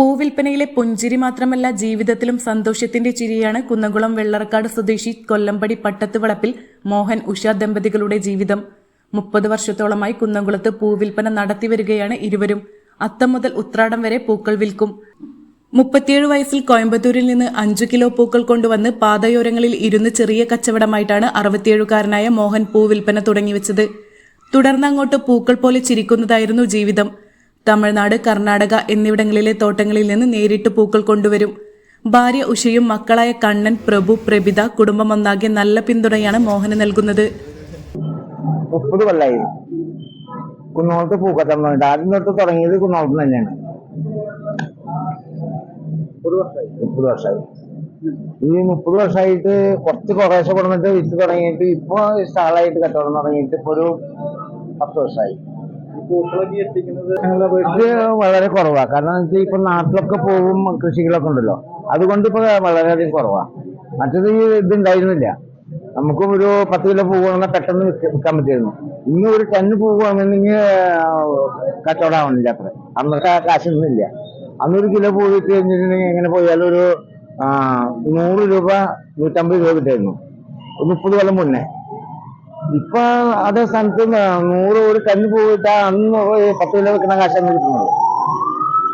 പൂവിൽപ്പനയിലെ പുഞ്ചിരി മാത്രമല്ല ജീവിതത്തിലും സന്തോഷത്തിന്റെ ചിരിയാണ് കുന്നംകുളം വെള്ളറക്കാട് സ്വദേശി കൊല്ലമ്പടി പട്ടത്ത് വളപ്പിൽ മോഹൻ ഉഷ ദമ്പതികളുടെ ജീവിതം. മുപ്പത് വർഷത്തോളമായി കുന്നംകുളത്ത് പൂവിൽപ്പന നടത്തി വരികയാണ് ഇരുവരും. അത്തം മുതൽ ഉത്രാടം വരെ പൂക്കൾ വിൽക്കും. മുപ്പത്തിയേഴ് വയസ്സിൽ കോയമ്പത്തൂരിൽ നിന്ന് അഞ്ചു കിലോ പൂക്കൾ കൊണ്ടുവന്ന് പാതയോരങ്ങളിൽ ഇരുന്ന് ചെറിയ കച്ചവടമായിട്ടാണ് അറുപത്തിയേഴുകാരനായ മോഹൻ പൂവിൽപ്പന തുടങ്ങിവെച്ചത്. തുടർന്ന് അങ്ങോട്ട് പൂക്കൾ പോലെ ചിരിക്കുന്നതായിരുന്നു ജീവിതം. തമിഴ്നാട് കർണാടക എന്നിവിടങ്ങളിലെ തോട്ടങ്ങളിൽ നിന്ന് നേരിട്ട് പൂക്കൾ കൊണ്ടുവരും. ഭാര്യ ഉഷയും മക്കളായ കണ്ണൻ പ്രഭു പ്രഭിത കുടുംബം ഒന്നാകെ നല്ല പിന്തുണയാണ് മോഹന് നൽകുന്നത്. മുപ്പത് കൊല്ലായി. കുന്നോളത്ത് ഉണ്ട് ആദ്യം തൊട്ട് തുടങ്ങിയത് കുന്നോളത്ത് തന്നെയാണ്. മുപ്പത് വർഷമായി. ഈ മുപ്പത് വർഷമായിട്ട് കുറച്ച് കുറേശ്ശെ കൊടുത്തിട്ട് വിറ്റ് തുടങ്ങിയിട്ട് ഇപ്പൊ സ്റ്റാളായിട്ട് കച്ചവടം തുടങ്ങിയിട്ട് ഇപ്പൊ ഒരു പത്ത് വർഷമായി. ഇത് വളരെ കുറവാ. കാരണം വെച്ചാൽ ഇപ്പൊ നാട്ടിലൊക്കെ പോകും കൃഷികളൊക്കെ ഉണ്ടല്ലോ. അതുകൊണ്ട് ഇപ്പൊ വളരെയധികം കുറവാ. മറ്റത് ഈ ഇതുണ്ടായിരുന്നില്ല. നമുക്കും ഒരു പത്ത് കിലോ പൂ പെട്ടെന്ന് വിൽക്കാൻ പറ്റിയിരുന്നു. ഇന്ന് ഒരു ടെന്ന് പൂ ആവണില്ല അത്ര. അന്നത്തെ കാശൊന്നുമില്ല. അന്നൊരു കിലോ പൂ വിറ്റ് കഴിഞ്ഞിട്ടുണ്ടെങ്കിൽ എങ്ങനെ പോയാലും ഒരു നൂറ് രൂപ നൂറ്റമ്പത് രൂപ കിട്ടായിരുന്നു. ഒരു മുപ്പത് കൊല്ലം മുന്നേ. ഇപ്പൊ അതേ സ്ഥാനത്ത് ന- നൂറ് ഒരു ടന്ന് പോയിട്ട് അന്ന് പത്ത് കിലോ വെക്കുന്ന കാശാണ് കിട്ടുന്നത്.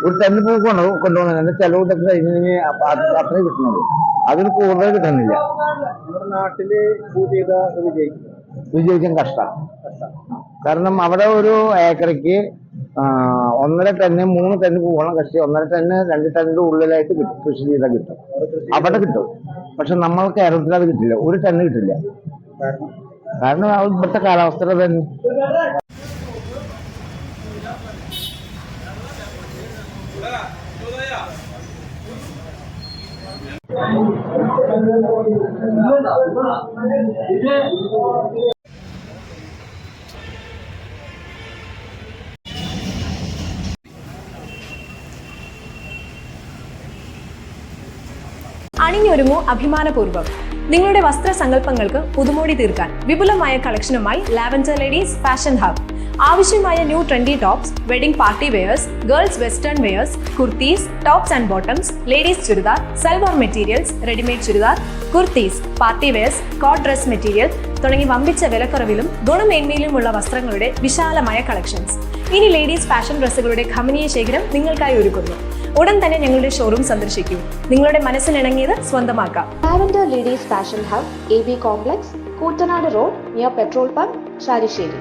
ഒരു ടന്ന് പൂ കൊണ്ട് കൊണ്ടുപോകുന്നത്. ചെലവ് ഇതൊക്കെ അത്രയും കിട്ടുന്നത് അതിന് കൂടുതൽ കിട്ടുന്നില്ല. നാട്ടിൽ വിജയിക്കാൻ കഷ്ടമാണ് കാരണം അവിടെ ഒരു ഏക്കറയ്ക്ക് ഒന്നര ടണ്ണ് മൂന്ന് ടണ്ണ് പൂവണം കൃഷി ഒന്നര ടണ്ണ് രണ്ട് ടണ്ണിന്റെ ഉള്ളിലായിട്ട് കിട്ടും. കൃഷി ചെയ്താൽ കിട്ടും. അവിടെ കിട്ടും. പക്ഷെ നമ്മൾ കേരളത്തിൽ അത് കിട്ടില്ല. ഒരു ടണ്ണ് കിട്ടില്ല. കാരണം ഇവിടുത്തെ കാലാവസ്ഥ തന്നെ. അണിഞ്ഞൊരുങ്ങൂ അഭിമാനപൂർവം. നിങ്ങളുടെ വസ്ത്രസങ്കല്പങ്ങൾക്ക് പുതുമോടി തീർക്കാൻ വിപുലമായ കളക്ഷനുമായി ലാവൻഡർ ലേഡീസ് ഫാഷൻ ഹബ്. ആവശ്യമായ new trendy tops wedding party wears girls western wears kurtis tops and bottoms ladies churidar salwar materials readymade churidar kurtis party wears coat dress material തുടങ്ങി വമ്പിച്ച വിലക്കുറവിലും ഗുണമേന്മയിലുമുള്ള വസ്ത്രങ്ങളുടെ വിശാലമായ കളക്ഷൻസ് ഇനി ലേഡീസ് ഫാഷൻ ഡ്രസ്സുകളുടെ ഖമനീയ ശേഖരം നിങ്ങൾക്കായി ഒരുക്കുന്നു. ഉടൻ തന്നെ ഞങ്ങളുടെ ഷോറൂം സന്ദർശിക്കൂ. നിങ്ങളുടെ മനസ്സിനിണങ്ങിയത് സ്വന്തമാക്കാം. Lavender ladies fashion hub A B complex Koottanad road near petrol pump Sharisseri